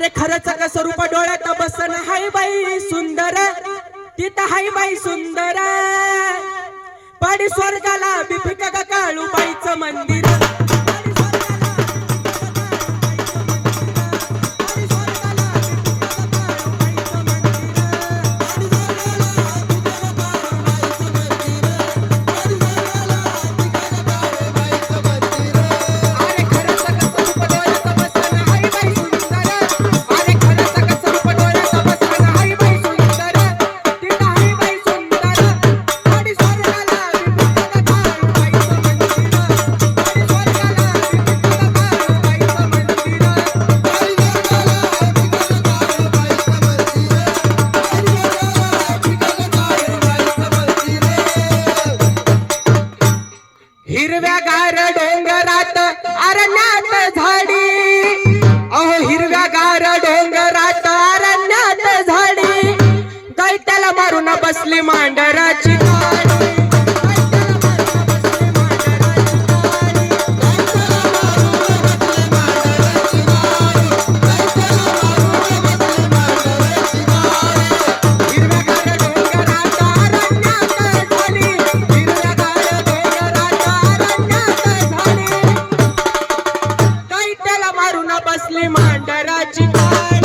अरे खरंच का स्वरूप डोळ्यात बसन हाय बाई सुंदर. तिथं हाय बाई सुंदर. पाडी स्वर्गाला बिपिका का काळू बाईचं मंदिर. अरण्यात झाडी. अहो हिरव्या गार डोंगरात अरण्यात झाडी. दैत्याला मारून बसली मांडरात बसली मांडराची काय